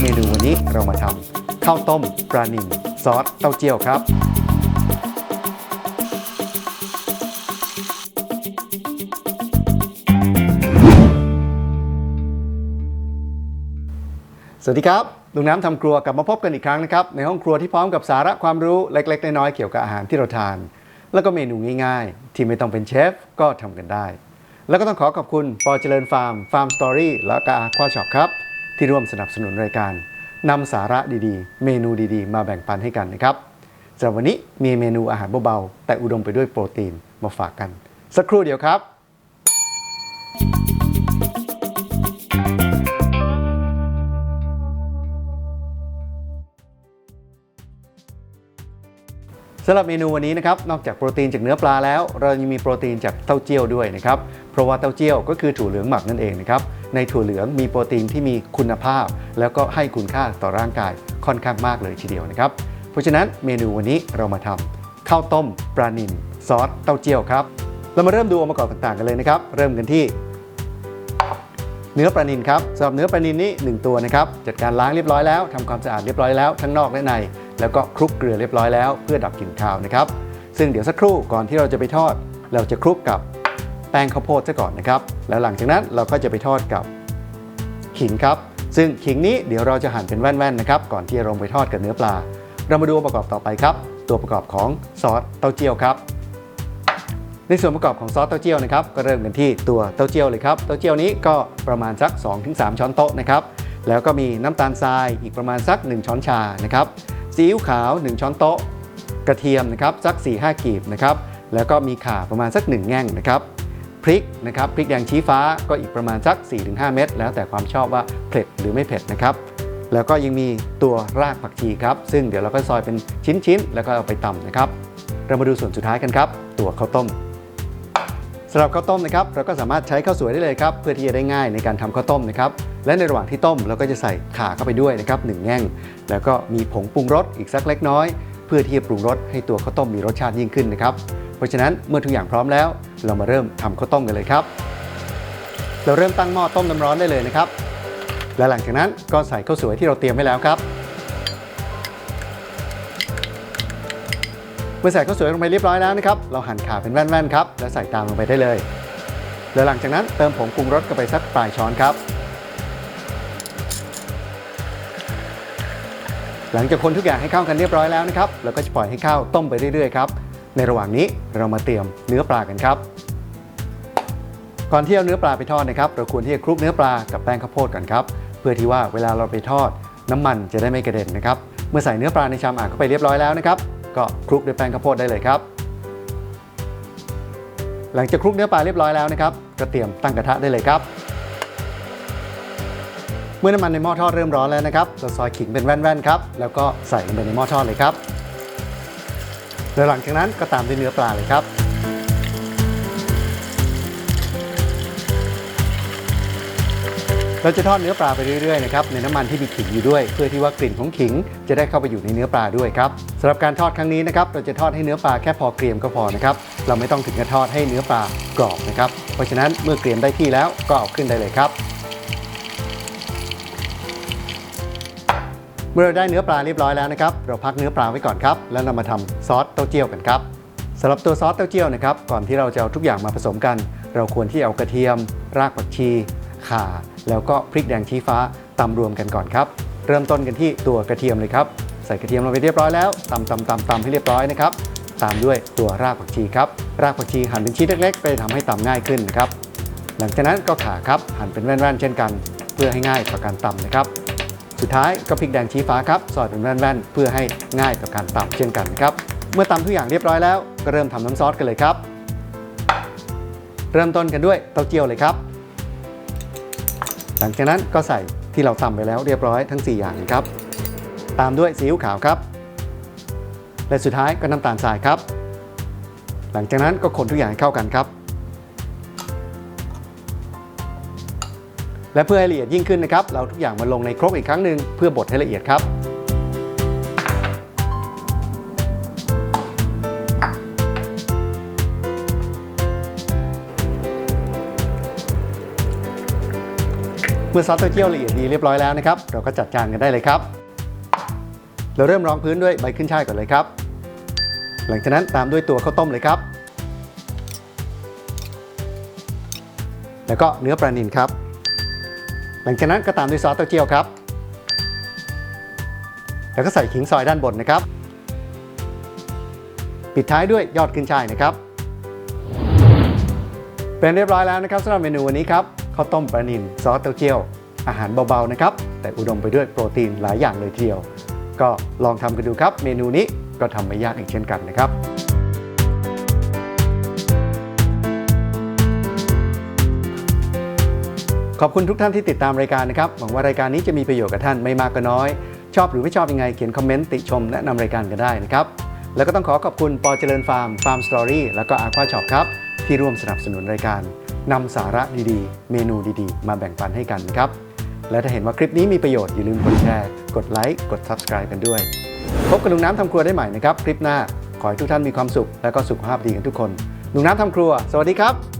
เมนูวันนี้เรามาทำข้าวต้มปลานิลซอสเต้าเจี้ยวครับ สวัสดีครับลุงน้ำทำครัวกลับมาพบกันอีกครั้งนะครับ ในห้องครัวที่พร้อมกับสาระความรู้เล็ก ๆ น้อยๆเกี่ยวกับอาหารที่เราทาน แล้วก็เมนูง่าย ๆ ที่ไม่ต้องเป็นเชฟก็ทำกันได้ แล้วก็ต้องขอขอบคุณปอเจริญฟาร์มฟาร์มสตอรี่และก็อาควาช็อปครับ ที่ร่วมสนับสนุนรายการนำสาระดีๆ เมนูดีๆ มาแบ่งปันให้กันนะครับสำหรับวันนี้มีเมนูอาหารเบาๆ แต่อุดมไปด้วยโปรตีนมาฝากกัน สักครู่เดียวครับสำหรับเมนูวันนี้นะครับนอกจากโปรตีนจากเนื้อปลาแล้ว เรายังมีโปรตีนจากเต้าเจี้ยวด้วยนะครับเพราะว่าเต้าเจี้ยวก็คือถั่วเหลืองหมักนั่นเองนะครับ ในถั่วเหลืองมีโปรตีนที่มีคุณภาพ แล้วก็ให้คุณค่าต่อร่างกายค่อนข้างมากเลยทีเดียวนะครับ เพราะฉะนั้นเมนูวันนี้เรามาทำข้าวต้มปลานิลซอสเต้าเจี้ยวครับ เรามาเริ่มดูองค์ประกอบต่างๆกันเลยนะครับ เริ่มกันที่ เนื้อปลานิลครับสำหรับเนื้อปลานิลนี่1ตัวนะครับจัดการล้างเรียบร้อยแล้วทำความสะอาดเรียบร้อยแล้วทั้งนอกและใน แล้วก็คลุกเกลือเรียบร้อยแล้วเพื่อดับกลิ่นคาวนะครับซึ่งเดี๋ยวสักครู่ก่อนที่เราจะไปทอด เราจะคลุกกับ แป้งข้าวโพดซะก่อนนะครับ แล้วหลังจากนั้นเราก็จะไปทอดกับขิงครับ ซึ่งขิงนี้เดี๋ยวเราจะหั่นเป็นแว่นๆนะครับ ก่อนที่จะลงไปทอดกับเนื้อปลา เรามาดูองค์ประกอบต่อไปครับ ตัวประกอบของซอสเต้าเจี้ยวครับ ในส่วนประกอบของซอสเต้าเจี้ยวนะครับ ก็เริ่มกันที่ตัวเต้าเจี้ยวเลยครับ เต้าเจี้ยวนี้ก็ประมาณสัก 2-3 ช้อนโต๊ะนะครับ แล้วก็มีน้ำตาลทรายอีกประมาณสัก 1 ช้อนชานะครับซีอิ๊วขาว 1 ช้อนโต๊ะ กระเทียมนะครับสัก 4-5 กีบนะครับ แล้วก็มีข่าประมาณสัก 1 แง่งนะครับ พริกนะครับพริกแดงชี้ฟ้าก็อีกประมาณสัก 4-5 เม็ดแล้วแต่ความชอบว่าเผ็ดหรือไม่เผ็ดนะครับแล้วก็ยังมีตัวรากผักชีครับ ซึ่งเดี๋ยวเราก็ซอยเป็นชิ้นๆ แล้วก็เอาไปตำนะครับ เรามาดูส่วนสุดท้ายกันครับ ตัวข้าวต้มสำหรับข้าวต้มนะครับเราก็สามารถใช้ข้าวสวยได้เลยครับ เพื่อที่จะได้ง่ายในการทำข้าวต้มนะครับ และในระหว่างที่ต้มเราก็จะใส่ข่าเข้าไปด้วยนะครับหนึ่งแง่ง แล้วก็มีผงปรุงรสอีกสักเล็กน้อย เพื่อที่จะปรุงรสให้ตัวข้าวต้มมีรสชาติยิ่งขึ้นนะครับ เพราะฉะนั้นเมื่อทุกอย่างพร้อมแล้ว เรามาเริ่มทำข้าวต้มกันเลยครับ เราเริ่มตั้งหม้อต้มน้ำร้อนได้เลยนะครับ และหลังจากนั้นก็ใส่ข้าวสวยที่เราเตรียมไว้แล้วครับ เมื่อใส่ข้าวสวยลงไปเรียบร้อยแล้วนะครับ เราหั่นขาเป็นแว่นๆครับแล้วใส่ตามลงไปได้เลย แล้วหลังจากนั้นเติมผงปรุงรสเข้าไปสักปลายช้อนครับหลังจากคนทุกอย่างให้เข้ากันเรียบร้อยแล้วนะครับ เราก็จะปล่อยให้ข้าวต้มไปเรื่อยๆครับ ในระหว่างนี้เรามาเตรียมเนื้อปลากันครับก่อนที่เอาเนื้อปลาไปทอดนะครับ เราควรที่จะคลุกเนื้อปลากับแป้งข้าวโพดก่อนครับ เพื่อที่ว่าเวลาเราไปทอดน้ำมันจะได้ไม่กระเด็นนะครับ เมื่อใส่เนื้อปลาในชามอ่างเข้าไปเรียบร้อยแล้วนะครับ ก็คลุกด้วยแป้งข้าวโพดได้เลยครับ หลังจากคลุกเนื้อปลาเรียบร้อยแล้วนะครับ ก็เตรียมตั้งกระทะได้เลยครับ เมื่อน้ำมันในหม้อทอดเริ่มร้อนแล้วนะครับ เราซอยขิงเป็นแว่นๆครับ แล้วก็ใส่ลงไปในหม้อทอดเลยครับ แล้วหลังจากนั้นก็ตามด้วยเนื้อปลาเลยครับ เราจะทอดเนื้อปลาไปเรื่อยๆนะครับในน้ำมันที่มีขิงอยู่ด้วย เพื่อที่ว่ากลิ่นของขิงจะได้เข้าไปอยู่ในเนื้อปลาด้วยครับสำหรับการทอดครั้งนี้นะครับเราจะทอดให้เนื้อปลาแค่พอเกรียมก็พอนะครับเราไม่ต้องถึงกับทอดให้เนื้อปลากรอบนะครับเพราะฉะนั้นเมื่อเกรียมได้ที่แล้วก็เอาขึ้นได้เลยครับ เมื่อเราได้เนื้อปลาเรียบร้อยแล้วนะครับ เราพักเนื้อปลาไว้ก่อนครับ แล้วเรามาทำซอสเต้าเจี้ยวกันครับสำหรับตัวซอสเต้าเจี้ยวนะครับ ก่อนที่เราจะเอาทุกอย่างมาผสมกัน เราควรที่เอากระเทียม รากผักชี ข่า แล้วก็พริกแดงชี้ฟ้าตำรวมกันก่อนครับ เริ่มต้นกันที่ตัวกระเทียมเลยครับ ใส่กระเทียมลงไปเรียบร้อยแล้วตำตำตำตำให้เรียบร้อยนะครับ ตามด้วยตัวรากผักชีครับ รากผักชีหั่นเป็นชิ้นเล็กๆ ไปทำให้ตำง่ายขึ้นนะครับ หลังจากนั้นก็ข่าครับหั่นเป็นแว่นๆเช่นกัน เพื่อให้ง่ายต่อการตำนะครับ สุดท้ายก็พริกแดงชี้ฟ้าครับซอยเป็นแว่นๆ เพื่อให้ง่ายต่อการตำเช่นกันครับ เมื่อตำทุกอย่างเรียบร้อยแล้วก็เริ่มทำน้ำซอสกันเลยครับ เริ่มต้นกันด้วยเต้าเจี้ยวเลยครับ หลังจากนั้นก็ใส่ที่เราตำไปแล้วเรียบร้อยทั้ง 4 อย่างครับ ตามด้วยซีอิ๊วขาวครับ และสุดท้ายก็น้ำตาลทรายครับ หลังจากนั้นก็คนทุกอย่างให้เข้ากันครับ และเพื่อให้ละเอียดยิ่งขึ้นนะครับ เราทุกอย่างมาลงในครกอีกครั้งหนึ่งเพื่อบดให้ละเอียดครับเมื่อซอสเต้าเจี้ยวละเอียดดีเรียบร้อยแล้วนะครับ เราก็จัดจานกันได้เลยครับ เราเริ่มรองพื้นด้วยใบขึ้นช่ายก่อนเลยครับ หลังจากนั้นตามด้วยตัวข้าวต้มเลยครับ แล้วก็เนื้อปลานิลครับ หลังจากนั้นก็ตามด้วยซอสเต้าเจี้ยวครับ แล้วก็ใส่ขิงซอยด้านบนนะครับ ปิดท้ายด้วยยอดขึ้นช่ายนะครับ เป็นเรียบร้อยแล้วนะครับสำหรับเมนูวันนี้ครับข้าวต้มปลานิลซอสเต้าเจี้ยว อาหารเบาๆนะครับ แต่อุดมไปด้วยโปรตีนหลายอย่างเลยทีเดียว ก็ลองทำกันดูครับ เมนูนี้ก็ทำไม่ยากอีกเช่นกันนะครับ ขอบคุณทุกท่านที่ติดตามรายการนะครับ หวังว่ารายการนี้จะมีประโยชน์กับท่านไม่มากก็น้อย ชอบหรือไม่ชอบยังไงเขียนคอมเมนต์ติชมแนะนำรายการกันได้นะครับ แล้วก็ต้องขอขอบคุณปอเจริญฟาร์มฟาร์มสตอรี่แล้วก็อาควาช็อปครับ ที่ร่วมสนับสนุนรายการนำสาระดีๆ เมนูดีๆ มาแบ่งปันให้กันครับ และถ้าเห็นว่าคลิปนี้มีประโยชน์อย่าลืมกดแชร์กดไลค์กด Subscribe กันด้วย พบกับลุงน้ำทำครัวได้ใหม่นะครับ คลิปหน้าขอให้ทุกท่านมีความสุขและก็สุขภาพดีกันทุกคนลุงน้ำทำครัว สวัสดีครับ